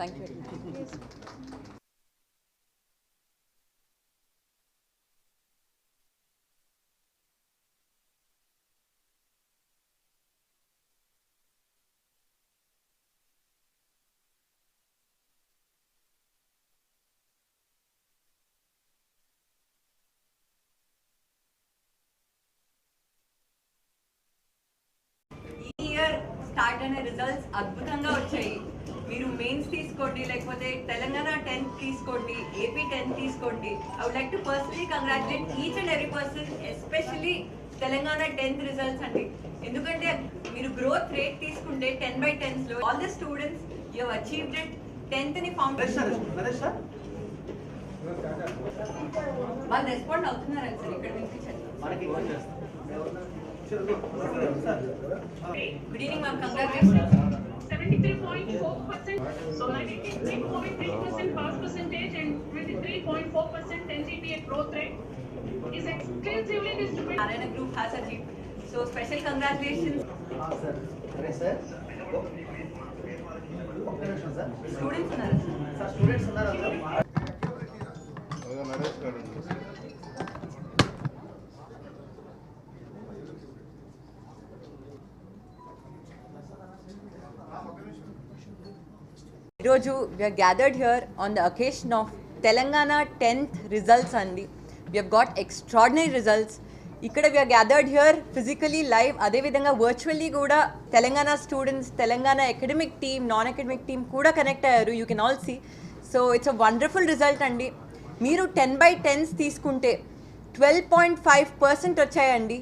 Thank you ఈ year start అయిన results అద్భుతంగా వచ్చాయి. మీరు మెయిన్స్ తీసుకోండి లేకపోతే తెలంగాణ టెన్త్ తీసుకోండి ఏపీ టెన్త్ తీసుకోండి. I would like to personally congratulate each and every person especially Telangana tenth results అండి. ఎందుకంటే మీరు గ్రోత్ రేట్ తీసుకుంటే ten by టెన్స్లో all the students you achieved it టెన్త్ని ఫామ్ వాళ్ళు రెస్పాండ్ అవుతున్నారా సార్ ఇక్కడ sir good evening ma'am congratulation 73.4%, so 93.3% pass percentage and 23.4% NGPA growth rate is extensively distributed. Narayana Group has achieved. So special congratulations. Ah, sir. Hare sir. Students, sir. Students, sir. ఈరోజు we are gathered here on the occasion of Telangana tenth results అండి. We are got extraordinary results ఇక్కడ we are gathered here physically live అదేవిధంగా virtually కూడా Telangana students Telangana academic team non academic team కూడా connect అయ్యారు. You can all see so it's a wonderful result అండి. మీరు ten by tens తీసుకుంటే twelve point five percent వచ్చాయండి.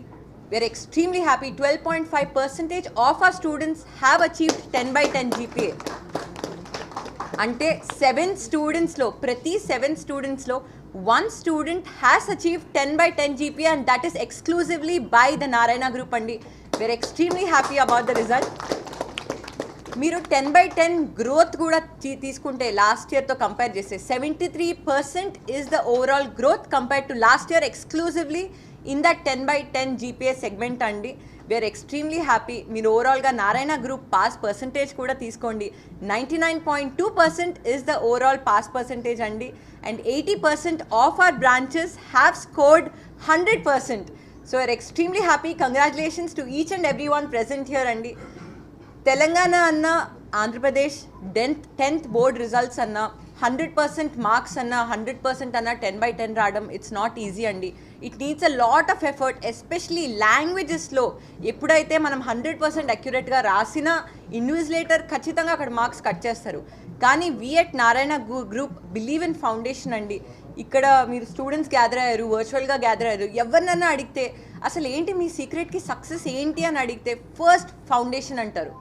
We are extremely happy twelve point five percentage of our students have achieved ten by ten GPA అంటే seven స్టూడెంట్స్లో ప్రతి seven స్టూడెంట్స్లో one student has achieve ten by ten GP and that is exclusively by the Narayana group అండి. We are extremely happy about the result మీరు ten by ten growth కూడా తీసుకుంటే last ఇయర్తో compare చేస్తే seventy three percent is the overall growth compare to last year exclusively in that ten by ten GPA segment అండి. We are extremely happy మీరు ఓవరాల్గా Narayana group pass percentage కూడా తీసుకోండి. Ninety nine point two percent is the overall pass percentage అండి and eighty percent of our branches have scored hundred percent so are extremely happy congratulations to each and every one present here అండి. తెలంగాణ అన్న Andhra Pradesh tenth tenth board results అన్న hundred percent marks అన్న hundred percent అన్న ten by ten రావడం it's not easy అండి. It needs a lot of effort especially లాంగ్వేజెస్లో ఎప్పుడైతే మనం hundred percent అక్యురేట్గా రాసిన ఇన్విజిలేటర్ ఖచ్చితంగా అక్కడ మార్క్స్ కట్ చేస్తారు. కానీ we at Narayana group believe in foundation అండి. ఇక్కడ మీరు స్టూడెంట్స్ గ్యాదర్ అయ్యారు వర్చువల్గా గ్యాదర్ అయ్యారు ఎవరినన్నా అడిగితే అసలు ఏంటి మీ సీక్రెట్కి సక్సెస్ ఏంటి? అని అడిగితే ఫస్ట్ ఫౌండేషన్ అంటారు.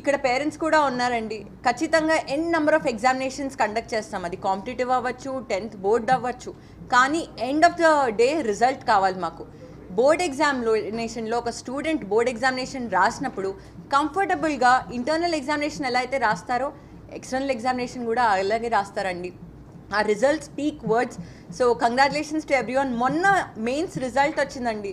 ఇక్కడ పేరెంట్స్ కూడా ఉన్నారండి. ఖచ్చితంగా N number of examinations conduct చేస్తాం. అది కాంపిటేటివ్ అవ్వచ్చు టెన్త్ బోర్డ్ అవ్వచ్చు. కానీ end of the day result కావాలి మాకు. బోర్డ్ ఎగ్జామినేషన్లో ఒక స్టూడెంట్ బోర్డ్ ఎగ్జామినేషన్ రాసినప్పుడు కంఫర్టబుల్గా ఇంటర్నల్ ఎగ్జామినేషన్ ఎలా అయితే రాస్తారో ఎక్స్టర్నల్ ఎగ్జామినేషన్ కూడా అలాగే రాస్తారండి. ఆ results speak words so congratulations to every one మొన్న మెయిన్స్ రిజల్ట్ వచ్చిందండి.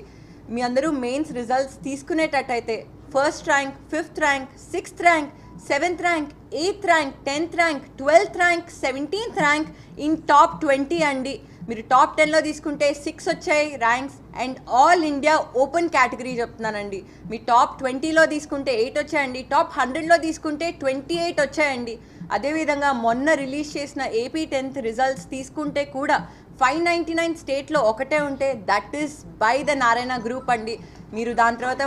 మీ అందరూ mains results తీసుకునేటట్టయితే first rank fifth rank sixth rank seventh rank eighth rank tenth rank twelfth rank seventeenth rank in top twenty అండి. మీరు top టెన్లో తీసుకుంటే six వచ్చాయి ranks and all India open category చెప్తున్నానండి. మీ టాప్ ట్వంటీలో తీసుకుంటే ఎయిట్ వచ్చాయండి. టాప్ హండ్రెడ్లో తీసుకుంటే ట్వంటీ ఎయిట్ వచ్చాయండి. అదేవిధంగా మొన్న రిలీజ్ చేసిన ఏపీ టెన్త్ రిజల్ట్స్ తీసుకుంటే కూడా ఫైవ్ నైంటీ నైన్ స్టేట్లో ఒకటే ఉంటే that is by the Narayana group అండి. మీరు దాని తర్వాత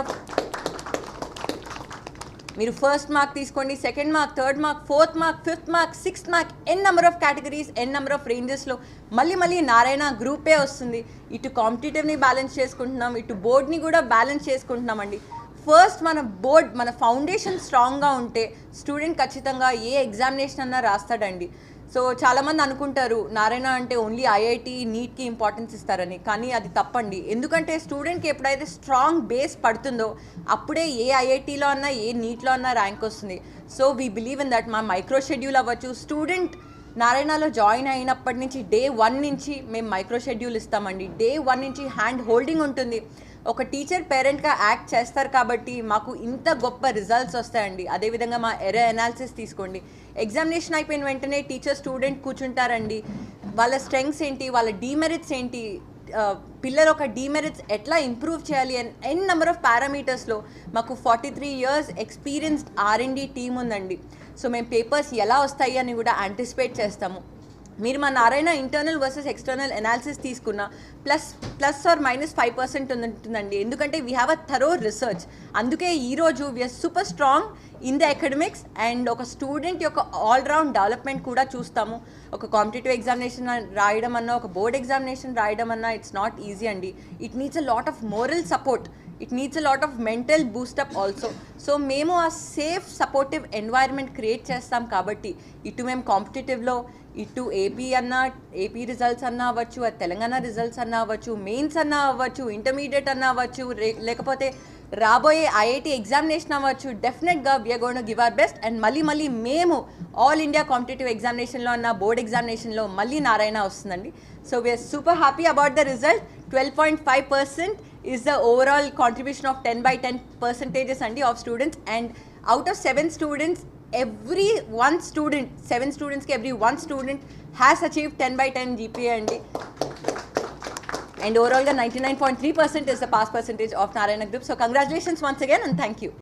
మీరు ఫస్ట్ మార్క్ తీసుకోండి second mark third mark fourth mark fifth mark sixth mark N number of categories N number of రేంజెస్లో మళ్ళీ మళ్ళీ నారాయణ గ్రూపే వస్తుంది. ఇటు కాంపిటేటివ్ని బ్యాలెన్స్ చేసుకుంటున్నాం ఇటు బోర్డ్ని కూడా బ్యాలెన్స్ చేసుకుంటున్నామండి. ఫస్ట్ మన బోర్డ్ మన ఫౌండేషన్ స్ట్రాంగ్గా ఉంటే స్టూడెంట్ ఖచ్చితంగా ఏ ఎగ్జామినేషన్ అన్నా రాస్తాడండి. సో చాలామంది అనుకుంటారు నారాయణ అంటే ఓన్లీ ఐఐటి నీట్కి ఇంపార్టెన్స్ ఇస్తారని. కానీ అది తప్పండి. ఎందుకంటే స్టూడెంట్కి ఎప్పుడైతే స్ట్రాంగ్ బేస్ పడుతుందో అప్పుడే ఏ ఐఐటీలో అన్నా ఏ నీట్లో అన్నా ర్యాంక్ వస్తుంది. So we believe in that మా మైక్రో షెడ్యూల్ అవ్వచ్చు. స్టూడెంట్ నారాయణలో జాయిన్ అయినప్పటి నుంచి డే వన్ నుంచి మేము మైక్రో షెడ్యూల్ ఇస్తామండి. డే వన్ నుంచి హ్యాండ్ హోల్డింగ్ ఉంటుంది. ఒక టీచర్ పేరెంట్గా యాక్ట్ చేస్తారు కాబట్టి మాకు ఇంత గొప్ప రిజల్ట్స్ వస్తాయండి. అదేవిధంగా మా ఎర ఎనాలిసిస్ తీసుకోండి. ఎగ్జామినేషన్ అయిపోయిన వెంటనే టీచర్ స్టూడెంట్ కూర్చుంటారండి. వాళ్ళ స్ట్రెంగ్స్ ఏంటి? వాళ్ళ డీమెరిట్స్ ఏంటి? ఆ, పిల్లలు ఒక డీమెరిట్స్ ఎట్లా ఇంప్రూవ్ చేయాలి? అని ఎన్ నెంబర్ ఆఫ్ పారామీటర్స్లో మాకు forty three years experienced R and D team ఉందండి. సో మేము పేపర్స్ ఎలా వస్తాయి అని కూడా యాంటిసిపేట్ చేస్తాము. మీరు మా Narayana internal versus external analysis తీసుకున్న plus plus or minus five percent ఉంటుందండి. ఎందుకంటే we have a thorough research అందుకే ఈరోజు we are super strong in the academics and ఒక స్టూడెంట్ యొక్క ఆల్రౌండ్ డెవలప్మెంట్ కూడా చూస్తాము. ఒక కాంపిటేటివ్ ఎగ్జామినేషన్ రాయడం అన్నా ఒక బోర్డ్ ఎగ్జామినేషన్ రాయడం అన్నా ఇట్స్ నాట్ ఈజీ అండి. It needs a lot of moral support it needs a lot of mental boost up also so మేము ఆ సేఫ్ సపోర్టివ్ ఎన్వైర్న్మెంట్ క్రియేట్ చేస్తాం కాబట్టి ఇటు మేము కాంపిటేటివ్లో ఇటు ఏపీ అన్నా ఏపీ రిజల్ట్స్ అన్నా అవ్వచ్చు తెలంగాణ రిజల్ట్స్ అన్నా అవ్వచ్చు మెయిన్స్ అన్నా అవ్వచ్చు ఇంటర్మీడియట్ అన్నా అవ్వచ్చు లేకపోతే రాబోయే ఐఐటి ఎగ్జామినేషన్ అవ్వచ్చు డెఫినెట్గా we are gonna give our best and మళ్ళీ మళ్ళీ మేము ఆల్ ఇండియా కాంపిటేటివ్ ఎగ్జామినేషన్లో అన్న బోర్డ్ ఎగ్జామినేషన్లో మళ్ళీ నారాయణ వస్తుందండి. So we are super happy about the result twelve point five percent is the overall contribution of 10 by 10 percentages and of students. And out of 7 students every one student 7 students every one student has achieved 10 by 10 GPA and and overall the 99.3% is the pass percentage of Narayana group. So congratulations once again and thank you.